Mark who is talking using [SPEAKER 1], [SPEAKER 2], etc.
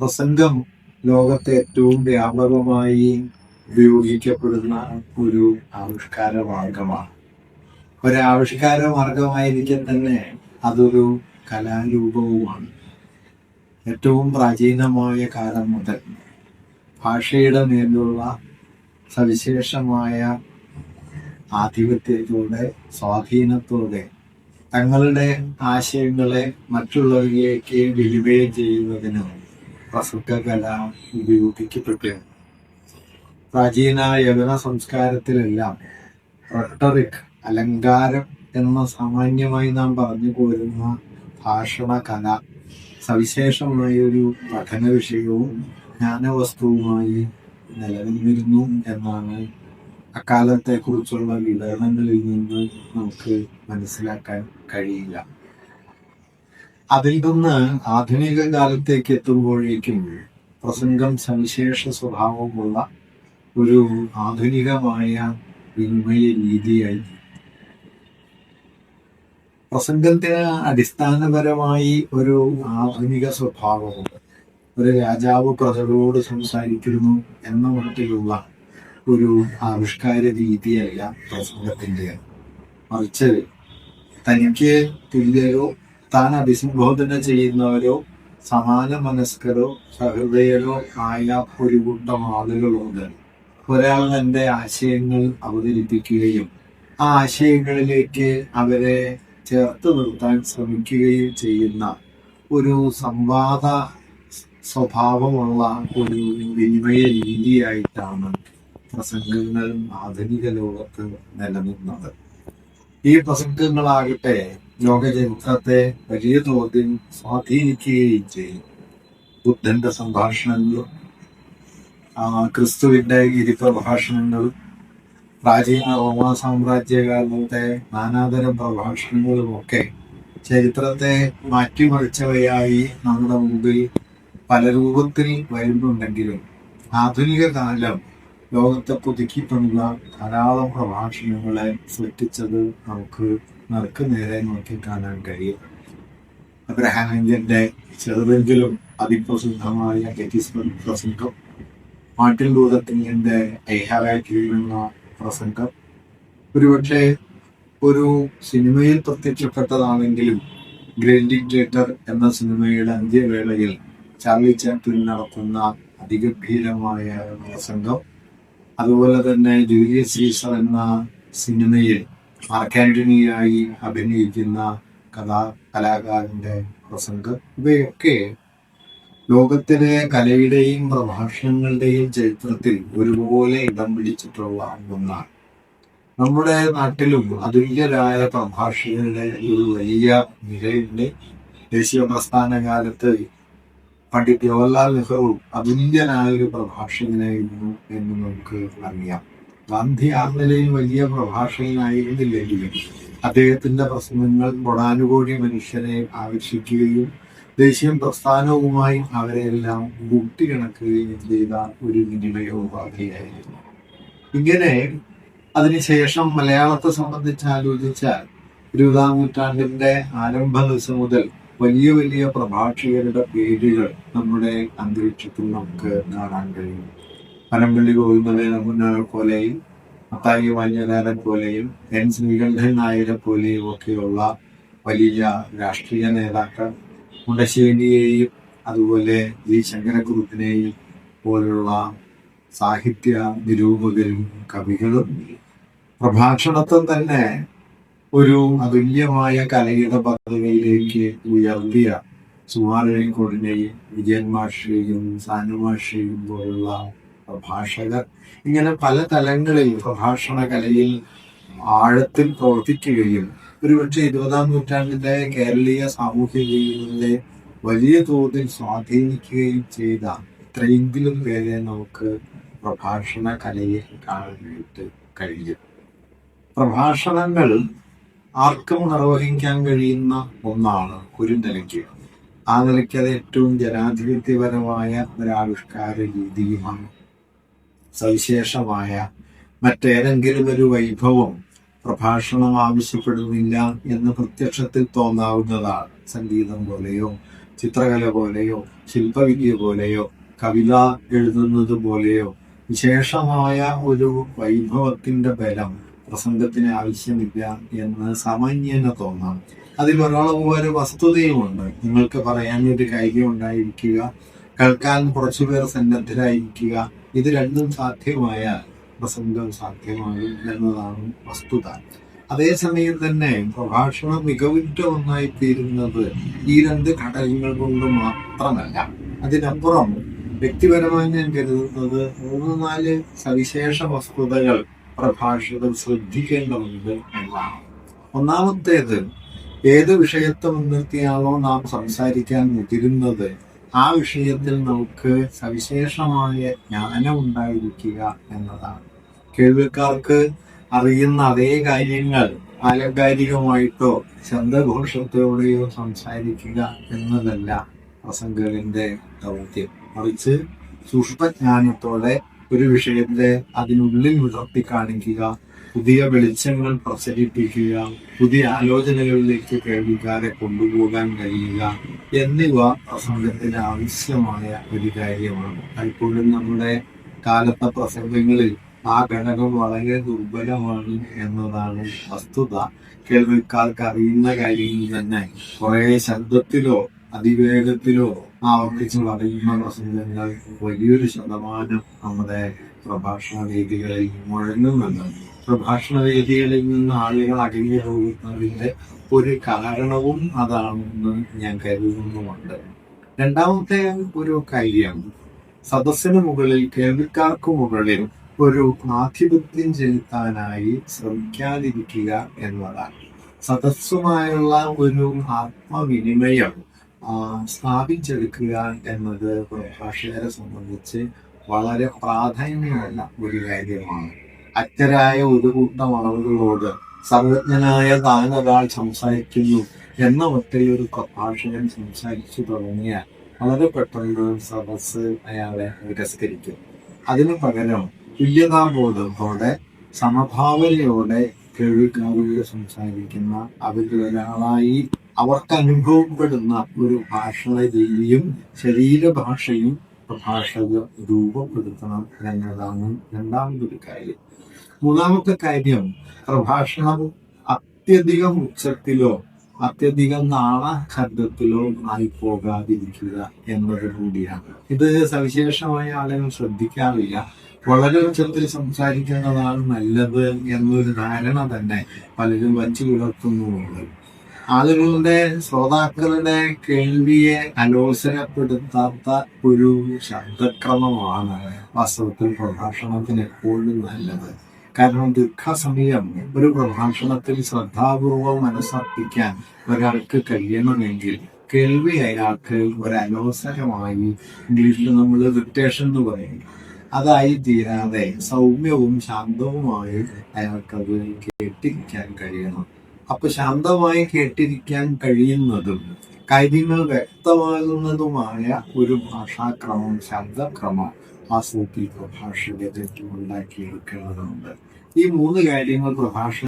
[SPEAKER 1] പ്രസംഗം ലോകത്തെ ഏറ്റവും വ്യാപകമായി ഉപയോഗിക്കപ്പെടുന്ന ഒരു ആവിഷ്കാര മാർഗമാണ്. ഒരു ആവിഷ്കാര മാർഗമായിരിക്കെ തന്നെ അതൊരു കലാരൂപവുമാണ്. ഏറ്റവും പ്രാചീനമായ കാലം മുതൽ ഭാഷയുടെ മേലുള്ള സവിശേഷമായ ആധിപത്യത്തോടെ സ്വാധീനത്തോടെ തങ്ങളുടെ ആശയങ്ങളെ മറ്റുള്ളവരിലേക്ക് വിനിമയം ചെയ്യുന്നതിന് പ്രസംഗകല ഉപയോഗിക്കപ്പെട്ടിരുന്നു പ്രാചീന യവന സംസ്കാരത്തിലെല്ലാം റട്ടറിക് അലങ്കാരം എന്ന സാമാന്യമായി നാം പറഞ്ഞു പോരുന്ന ഭാഷണ കല സവിശേഷമായ ഒരു പഠന വിഷയവും ജ്ഞാനവസ്തുവുമായി നിലനിന്നിരുന്നു എന്നാണ് അക്കാലത്തെ കുറിച്ചുള്ള വിവരണങ്ങളിൽ നിന്ന് നമുക്ക് മനസ്സിലാക്കാൻ കഴിയില്ല. അതിൽ നിന്ന് ആധുനിക കാലത്തേക്ക് എത്തുമ്പോഴേക്കും പ്രസംഗം സവിശേഷ സ്വഭാവമുള്ള ഒരു ആധുനികമായ വിനിമയ രീതിയായി. പ്രസംഗത്തിന് അടിസ്ഥാനപരമായി ഒരു ആധുനിക സ്വഭാവമുണ്ട്. ഒരു രാജാവ് പ്രജകളോട് സംസാരിക്കുന്നു എന്ന മട്ടിലുള്ള ഒരു ആവിഷ്കാര രീതിയല്ല പ്രസംഗത്തിന്റെ മറിച്ച് തനിക്ക് തുല്യരോ താൻ അഭിസംബോധന ചെയ്യുന്നവരോ സമാന മനസ്കരോ സഹൃദയരോ ആയ ഒരു കൂട്ടം ആളുകളുണ്ട് ഒരാൾ തന്റെ ആശയങ്ങൾ അവതരിപ്പിക്കുകയും ആ ആശയങ്ങളിലേക്ക് അവരെ ചേർത്ത് നിർത്താൻ ശ്രമിക്കുകയും ചെയ്യുന്ന ഒരു സംവാദ സ്വഭാവമുള്ള ഒരു വിനിമയ രീതിയായിട്ടാണ് പ്രസംഗങ്ങൾ ആധുനിക ലോകത്ത് നിലനിന്നത്. ഈ പ്രസംഗങ്ങളാകട്ടെ ലോകചരിത്രത്തെ വലിയ തോതിൽ സ്വാധീനിക്കുകയും ചെയ്യും. ബുദ്ധന്റെ സംഭാഷണങ്ങളും ക്രിസ്തുവിന്റെ ഗിരിപ്രഭാഷണങ്ങളും പ്രാചീന റോമാ സാമ്രാജ്യകാലത്തെ നാനാതരം പ്രഭാഷണങ്ങളും ഒക്കെ ചരിത്രത്തെ മാറ്റിമറിച്ചവയായി നമ്മുടെ മുമ്പിൽ പല രൂപത്തിൽ വരുന്നുണ്ടെങ്കിലും ആധുനിക കാലം ലോകത്തെ പുതുക്കിയിട്ടുള്ള ധാരാളം പ്രഭാഷണങ്ങളെ സൃഷ്ടിച്ചത് നമുക്ക് നമുക്ക് നേരെ നോക്കി കാണാൻ കഴിയും. അബ്രഹാം ലിങ്കന്റെ ചെറുതെങ്കിലും അതിപ്രസിദ്ധമായ ഗതിസ്മൃതി പ്രസംഗം മാർട്ടിൻ ലൂതർ കിങ്ങിന്റെ പ്രസംഗം ഒരുപക്ഷെ ഒരു സിനിമയിൽ പ്രത്യക്ഷപ്പെട്ടതാണെങ്കിലും ഗ്രേറ്റ് ഡിക്റ്റേറ്റർ എന്ന സിനിമയുടെ അന്ത്യവേളയിൽ ചാർലി ചാപ്ലിൻ നടത്തുന്ന അതിഗംഭീരമായ പ്രസംഗം അതുപോലെ തന്നെ ജൂലിയസ് സീസർ എന്ന സിനിമയിൽ മാർക്ക് ആന്റണിയായി അഭിനയിക്കുന്ന കഥാ കലാകാരന്റെ പ്രസംഗം. ഇവയൊക്കെ ലോകത്തിലെ കലയുടെയും പ്രഭാഷണങ്ങളുടെയും ചരിത്രത്തിൽ ഒരുപോലെ ഇടം പിടിച്ചിട്ടുള്ള ഒന്നാണ്. നമ്മുടെ നാട്ടിലും അതുല്യരായ പ്രഭാഷകരുടെ ഒരു വലിയ നിരയുണ്ട്. ദേശീയ പ്രസ്ഥാന കാലത്ത് പണ്ഡിറ്റ് ജവഹർലാൽ നെഹ്റു അതുല്യനായ ഒരു പ്രഭാഷകനായിരുന്നു എന്ന് നമുക്ക് അറിയാം. ഗാന്ധി ആ നിലയിൽ വലിയ പ്രഭാഷകനായിരുന്നില്ലെങ്കിലും അദ്ദേഹത്തിന്റെ പ്രസംഗങ്ങൾ കൊടാനുകോടി മനുഷ്യരെ ആകർഷിക്കുകയും ദേശീയ പ്രസ്ഥാനവുമായി അവരെല്ലാം കൂട്ടിയിണക്കുകയും ചെയ്ത ഒരു വിനിമയോപാധിയായിരുന്നു ഇങ്ങനെ അതിനുശേഷം മലയാളത്തെ സംബന്ധിച്ച് ആലോചിച്ചാൽ ഇരുപതാം നൂറ്റാണ്ടിന്റെ ആരംഭ ദിവസം മുതൽ വലിയ വലിയ പ്രഭാഷകരുടെ പേരുകൾ നമ്മുടെ അന്തരീക്ഷത്തിൽ നമുക്ക് കാണാൻ കഴിയും. പനമ്പള്ളി ഗോവിന്ദനെ പോലെയും മത്തായി വാഞ്ഞനാരൻ പോലെയും എൻ ശ്രീകണ്ഠൻ നായരെ പോലെയും ഒക്കെയുള്ള വലിയ രാഷ്ട്രീയ നേതാക്കൾ മുണ്ടശ്ശേരിയെയും അതുപോലെ ജി ശങ്കരക്കുറുപ്പിനെയും പോലുള്ള സാഹിത്യ നിരൂപകരും കവികളും പ്രഭാഷണത്തിൽ തന്നെ ഒരു അതുല്യമായ കലയുടെ പദവിയിലേക്ക് ഉയർത്തിയ സുമാരഴിക്കോടിനെയും വിജയൻ മാഷയും സാനു പോലുള്ള പ്രഭാഷകർ ഇങ്ങനെ പല തലങ്ങളിൽ പ്രഭാഷണ കലയിൽ ആഴത്തിൽ പ്രവർത്തിക്കുകയും ഒരുപക്ഷെ ഇരുപതാം നൂറ്റാണ്ടിന്റെ കേരളീയ സാമൂഹ്യ ജീവിതത്തെ വലിയ തോതിൽ സ്വാധീനിക്കുകയും ചെയ്ത ഇത്രയെങ്കിലും പേരെ നമുക്ക് പ്രഭാഷണ കലയിൽ കാണാനായിട്ട് കഴിയും പ്രഭാഷണങ്ങൾ ആർക്കും നിർവഹിക്കാൻ കഴിയുന്ന ഒന്നാണ് ഒരു നിലയ്ക്ക് ആ നിലയ്ക്ക് അത് ഏറ്റവും ജനാധിപത്യപരമായ ഒരാവിഷ്കാര രീതിയുമാണ്. സവിശേഷമായ മറ്റേതെങ്കിലും ഒരു വൈഭവം പ്രഭാഷണം ആവശ്യപ്പെടുന്നില്ല എന്ന് പ്രത്യക്ഷത്തിൽ തോന്നാവുന്നതാണ്. സംഗീതം പോലെയോ ചിത്രകല പോലെയോ ശില്പവിദ്യ പോലെയോ കവിത എഴുതുന്നത് പോലെയോ വിശേഷമായ ഒരു വൈഭവത്തിന്റെ ബലം പ്രസംഗത്തിന് ആവശ്യമില്ല എന്ന് സാമാന്യന തോന്നാം. അതിൽ ഒരാളെ ഒരു വസ്തുതയുമുണ്ട്. നിങ്ങൾക്ക് പറയാൻ ഒരു കാര്യം ഉണ്ടായിരിക്കുക കേൾക്കാൻ കുറച്ചുപേർ സന്നദ്ധരായിരിക്കുക ഇത് രണ്ടും സാധ്യമായ പ്രസംഗം സാധ്യമാകും എന്നതാണ് വസ്തുത. അതേസമയം തന്നെ പ്രഭാഷണം മികവുറ്റ ഒന്നായി തീരുന്നത് ഈ രണ്ട് ഘടകങ്ങൾ കൊണ്ട് മാത്രമല്ല. അതിനപ്പുറം വ്യക്തിപരമായി ഞാൻ കരുതുന്നത് മൂന്ന് നാല് സവിശേഷ വസ്തുതകൾ പ്രഭാഷകർ ശ്രദ്ധിക്കേണ്ടതുണ്ട് എന്നാണ്. ഒന്നാമത്തേത് ഏത് വിഷയത്തെ മുൻനിർത്തിയാണോ നാം സംസാരിക്കാൻ മുതിരുന്നത് ആ വിഷയത്തിൽ നമുക്ക് സവിശേഷമായ ജ്ഞാനം ഉണ്ടായിരിക്കുക എന്നതാണ്. കേൾവിക്കാർക്ക് അറിയുന്ന അതേ കാര്യങ്ങൾ ആലങ്കാരികമായിട്ടോ ശബ്ദഘോഷത്തോടെയോ സംസാരിക്കുക എന്നതല്ല പ്രസംഗകന്റെ ദൗത്യം. മറിച്ച് സൂക്ഷ്മജ്ഞാനത്തോടെ ഒരു വിഷയത്തെ അതിനുള്ളിൽ ഉയർത്തി കാണിക്കുക പുതിയ വെളിച്ചങ്ങൾ പ്രസരിപ്പിക്കുക പുതിയ ആലോചനകളിലേക്ക് കേൾവിക്കാരെ കൊണ്ടുപോകാൻ കഴിയുക എന്നിവ പ്രസംഗത്തിന് ആവശ്യമായ ഒരു കാര്യമാണ്. പലപ്പോഴും നമ്മുടെ കാലത്തെ പ്രസംഗങ്ങളിൽ ആ ഘടകം വളരെ ദുർബലമാണ് എന്നതാണ് വസ്തുത. കേൾവിക്കാർക്ക് അറിയുന്ന കാര്യങ്ങൾ തന്നെ. കുറെ ശബ്ദത്തിലോ അതിവേഗത്തിലോ ആവർത്തിച്ച് പറയുന്ന പ്രസംഗങ്ങൾ വലിയൊരു ശതമാനം നമ്മുടെ പ്രഭാഷണ വേദികളിൽ മുഴങ്ങുന്നുണ്ട്. പ്രഭാഷണ വേദികളിൽ നിന്ന് ആളുകൾ അകന്നു പോകുന്നതിന്റെ ഒരു കാരണവും അതാണെന്ന് ഞാൻ കരുതുന്നുമുണ്ട്. രണ്ടാമത്തെ ഒരു കാര്യം സദസ്സിന് മുകളിൽ കേൾവിക്കാർക്ക് മുകളിൽ ഒരു ആധിപത്യം ചെലുത്താനായി ശ്രമിക്കാതിരിക്കുക എന്നതാണ്. സദസ്സുമായുള്ള ഒരു ആത്മവിനിമയം സ്ഥാപിച്ചെടുക്കുക എന്നത് പ്രഭാഷകരെ സംബന്ധിച്ച് വളരെ പ്രാധാന്യമുള്ള ഒരു കാര്യമാണ്. അറ്റരായ ഒരു കൂട്ടം ആളുകളോട് സർവജ്ഞനായ താനൊരാൾ സംസാരിക്കുന്നു എന്ന ഒറ്റയൊരു പ്രഭാഷകൻ സംസാരിച്ചു തുടങ്ങിയാൽ വളരെ പെട്ടെന്ന് സദസ് അയാളെ തിരസ്കരിക്കും. അതിനു പകരം തുല്യതാബോധത്തോടെ സമഭാവനയോടെ കേൾവിക്കാരോട് സംസാരിക്കുന്ന അവരിൽ ഒരാളായി അവർക്ക് അനുഭവപ്പെടുന്ന ഒരു ഭാഷണ രീതിയും ശരീരഭാഷയും പ്രഭാഷകർ രൂപപ്പെടുത്തണം എന്നതാണ് രണ്ടാമതൊരു കാര്യം. മൂന്നാമത്തെ കാര്യം പ്രഭാഷണം അത്യധികം ഉച്ചത്തിലോ അത്യധികം നാള ശബ്ദത്തിലോ ആയി പോകാതിരിക്കുക എന്നത് കൂടിയാണ്. ഇത് സവിശേഷമായ ആളുകൾ ശ്രദ്ധിക്കാറില്ല. വളരെ ഉച്ചത്തിൽ സംസാരിക്കുന്നതാണ് നല്ലത് എന്നൊരു ധാരണ തന്നെ പലരും വച്ചു പുലർത്തുന്നുമുണ്ട് ആളുകളുടെ ശ്രോതാക്കളുടെ കേൾവിയെ അലോസരപ്പെടുത്താത്ത ഒരു ശബ്ദക്രമമാണ് വാസ്തവത്തിൽ പ്രഭാഷണത്തിന് എപ്പോഴും നല്ലത്. കാരണം ദീർഘസമയം ഒരു പ്രഭാഷണത്തിൽ ശ്രദ്ധാപൂർവം മനസ്സർപ്പിക്കാൻ ഒരാൾക്ക് കഴിയണമെങ്കിൽ കേൾവി അയാൾക്ക് ഒരു ഇംഗ്ലീഷിൽ നമ്മൾ റിട്ടേഷൻ എന്ന് പറയും. അതായി തീരാതെ സൗമ്യവും ശാന്തവുമായി അയാൾക്കത് കേട്ടിരിക്കാൻ കഴിയണം. അപ്പൊ ശാന്തമായി കേട്ടിരിക്കാൻ കഴിയുന്നതും കാര്യങ്ങൾ വ്യക്തമാകുന്നതുമായ ഒരു ഭാഷാക്രമം ശബ്ദക്രമം ആ സൂപ്പിൽ പ്രഭാഷകരെ ഉണ്ടാക്കിയെടുക്കേണ്ടതുണ്ട് ഈ മൂന്ന് കാര്യങ്ങൾ പ്രഭാഷ